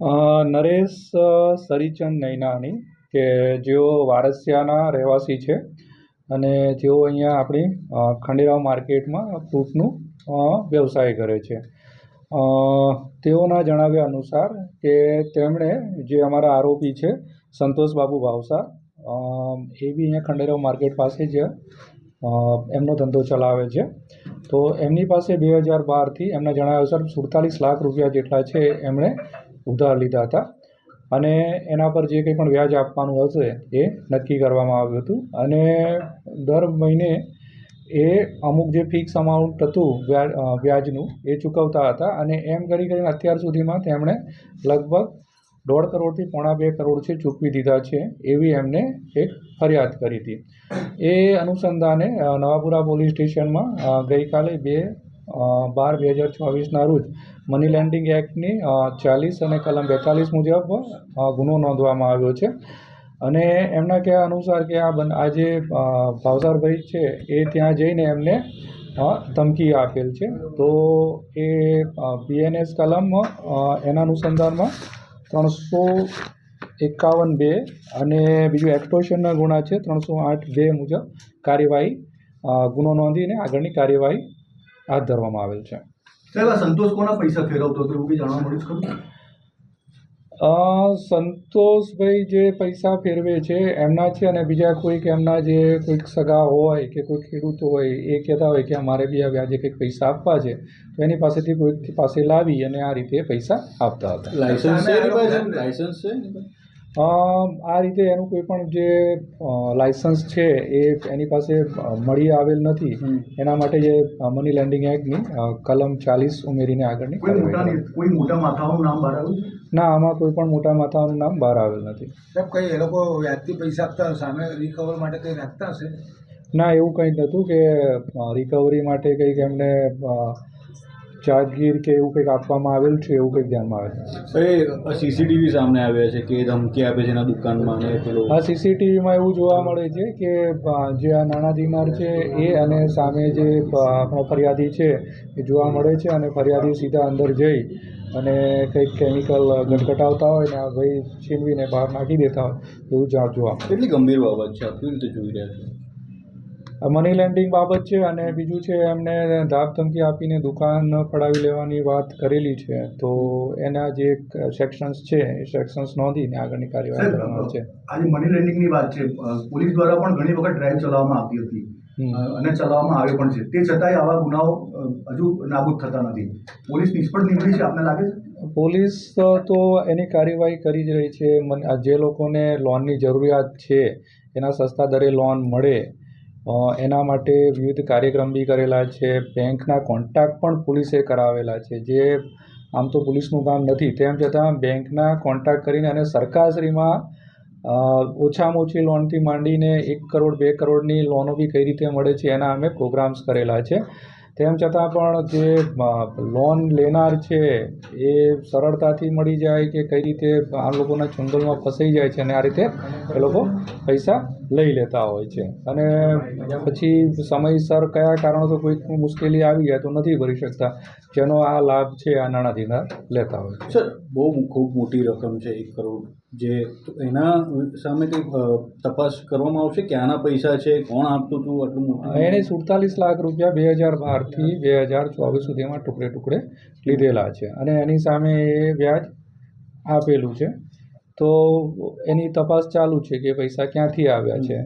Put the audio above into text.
નરેશ સરીચંદ નૈનાની કે જેઓ વારસિયાના રહેવાસી છે અને જેઓ અહીંયા આપણી ખંડેરાવ માર્કેટમાં ફ્રૂટનું વ્યવસાય કરે છે. તેઓના જણાવ્યા અનુસાર કે તેમણે જે અમારા આરોપી છે સંતોષબાબુ ભાવસા એ બી અહીંયા ખંડેરાવ માર્કેટ પાસે જ એમનો ધંધો ચલાવે છે. તો એમની પાસે બે હજાર બારથી એમના જણાવ્યા અનુસાર સુડતાલીસ લાખ રૂપિયા જેટલા છે એમણે ઉધાર લીધા હતા. અને એના પર જે કંઈ પણ વ્યાજ આપવાનું હશે એ નક્કી કરવામાં આવ્યું હતું. અને દર મહિને એ અમુક જે ફિક્સ અમાઉન્ટ હતું વ્યાજનું એ ચૂકવતા હતા. અને એમ કરી કરીને અત્યાર સુધીમાં તેમણે લગભગ દોઢ કરોડથી પોણા બે કરોડ છે ચૂકવી દીધા છે એવી એમને એક ફરિયાદ કરી હતી. એ અનુસંધાને નવાપુરા પોલીસ સ્ટેશનમાં ગઈકાલે બે બાર બે હજાર ચોવીસના રોજ મની લેન્ડિંગ એક્ટની ચાલીસ અને કલમ બેતાલીસ મુજબ ગુનો નોંધવામાં આવ્યો છે. અને એમના કહેવા અનુસાર કે આ આ જે ભાવસારભાઈ છે, એ ત્યાં જઈને એમને ધમકી આપેલ છે. તો એ બીએનએસ કલમ એના અનુસંધાનમાં ત્રણસો એકાવન બે અને બીજું એક્સટોર્શનના ગુના છે, ત્રણસો આઠ બે મુજબ કાર્યવાહી ગુનો નોંધીને આગળની કાર્યવાહી હાથ ધરવામાં આવેલ છે. સાહેબ આ સંતોષ કોના પૈસા ફેરવતો હતો એવું જાણવા મળ્યું ખરું? સંતોષભાઈ જે પૈસા ફેરવે છે એમના છે અને બીજા કોઈક એમના જે કોઈક સગા હોય કે કોઈ ખેડૂત હોય એ કહેતા હોય કે અમારે બી આ વ્યાજે કંઈક પૈસા આપવા છે તો એની પાસેથી કોઈક પાસે લાવી અને આ રીતે પૈસા આપતા હતા. લાયસન્સ છે લાયસન્સ છે આ રીતે એનું કોઈ પણ જે લાયસન્સ છે એ એની પાસે મળી આવેલ નથી. એના માટે જે મની લેન્ડિંગ એક્ટની કલમ ચાલીસ ઉમેરીને આગળની કોઈ મોટા કોઈ મોટા માથાઓનું નામ બહાર આવ્યું ના આમાં કોઈ પણ મોટા માથાનું નામ બહાર આવેલ નથી. સાહેબ કઈ એ લોકો વ્યાજથી પૈસા આપતા સામે રિકવર માટે કંઈ રાખતા હશે? ના એવું કંઈ નહોતું કે રિકવરી માટે કંઈક એમને ચાર્જગીર કે એવું કંઈક આપવામાં આવેલ છે એવું કંઈક ધ્યાનમાં આવે છે? એ સીસીટીવી સામે આવ્યા છે કે ધમકી આપે છે એના દુકાનમાં આ સીસીટીવીમાં એવું જોવા મળે છે કે જે આ નાણાં દિનાર છે એ અને સામે જે આપણો ફરિયાદી છે એ જોવા મળે છે અને ફરિયાદી સીધા અંદર જઈ અને કંઈક કેમિકલ ગટગટાવતા હોય ને આ ભાઈ છીનવીને બહાર નાખી દેતા હોય એવું જાણ જોવા કેટલી ગંભીર બાબત છે કેવી રીતે જોઈ રહ્યા છો? મની લેન્ડિંગ બાબત છે અને બીજું છે એમને ધાક ધમકી આપીને દુકાન પડાવી લેવાની વાત કરેલી છે. તો એના જે સેક્શન્સ છે એ સેક્શન્સ નોંધીને આગળની કાર્યવાહી કરવામાં છે. આજે મની લેન્ડિંગની વાત છે પોલીસ દ્વારા પણ ઘણી વખત ડ્રાઈવ ચલાવવામાં આવતી હતી. અને ચલાવવામાં આવે પણ છે. તે છતાંય આવા ગુનાઓ હજુ નાબૂદ થતા નથી. પોલીસ નિષ્ફળ નીકળી છે આપને લાગે છે? પોલીસ તો એની કાર્યવાહી કરી જ રહી છે. જે લોકોને લોનની જરૂરિયાત છે એના સસ્તા દરે લોન મળે એના માટે વિવિધ કાર્યક્રમ બી કરેલા છે. બેંકના કોન્ટેક્ટ પણ પોલીસે કરાવેલા છે. જે આમ તો પોલીસનું કામ નથી, તેમ છતાં બેંકના કોન્ટેક્ટ કરીને અને સરકારશ્રીમાં ઓછામાં ઓછી લોનથી માંડીને એક કરોડ, બે કરોડની લોનો બી કઈ રીતે મળે છે એના અમે પ્રોગ્રામ્સ કરેલા છે. તેમ છતાં પણ જે લોન લેનાર છે, એ સરળતાથી મળી જાય કે કઈ રીતે આ લોકોના ચુંગલમાં ફસાઈ જાય છે અને આ રીતે એ લોકો પૈસા લઈ લેતા હોય છે. અને પછી સમયસર કયા કારણોસર કોઈ મુશ્કેલી આવી જાય તો નથી ભરી શકતા, જેનો આ લાભ છે આ નાણાધીના લેતા હોય. છે બહુ ખૂબ મોટી રકમ છે એક કરોડ જે એના સામે કંઈ તપાસ કરવામાં આવશે ક્યાંના પૈસા છે, કોણ આપતું હતું આટલું મોટું? એણે સુડતાલીસ લાખ રૂપિયા બે હજાર બારથી બે હજાર ચોવીસ સુધીમાં ટુકડે ટુકડે લીધેલા છે. અને એની સામે એ વ્યાજ આપેલું છે. તો એની તપાસ ચાલુ છે કે પૈસા ક્યાંથી આવ્યા છે.